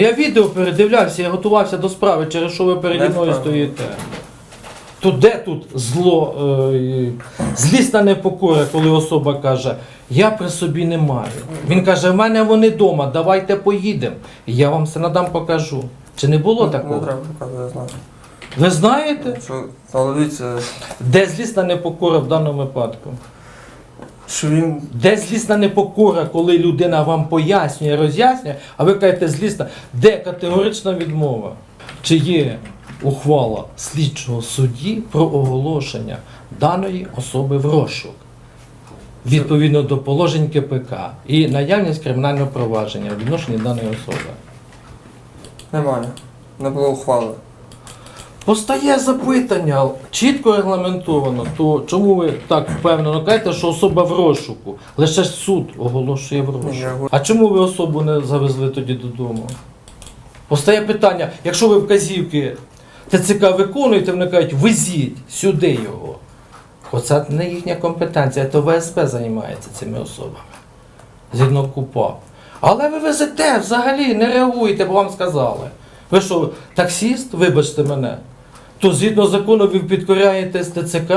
Я відео передивлявся, я готувався до справи, через що ви переді мною стоїте. То де тут зло, е, злісна непокора, коли особа каже, я при собі не маю. Він каже, в мене вони вдома, давайте поїдемо. Я вам все надам покажу. Чи не було такого? треба показувати, я знаю. Ви знаєте, Що, але дивіться, де злісна непокора в даному випадку? Що він Де злісна непокора, коли людина вам пояснює, роз'яснює, а ви кажете злісна, де категорична відмова? Чи є ухвала слідчого судді про оголошення даної особи в розшук? Відповідно до положень КПК і наявність кримінального провадження в відношенні даної особи. немає. Не було ухвали. Постає запитання, чітко регламентовано, то чому ви так впевнено кажете, що особа в розшуку? Лише суд оголошує в Ні, розшук. я говорю- А чому ви особу не завезли тоді додому? Постає питання, якщо ви вказівки ТЦК виконуєте, вони кажуть, везіть сюди його. Оце не їхня компетенція, то ВСП займається цими особами. Згідно КУПА. Але ви везете взагалі, не реагуєте, бо вам сказали. Ви що, таксіст, вибачте мене, то згідно закону ви підкоряєтесь ТЦК?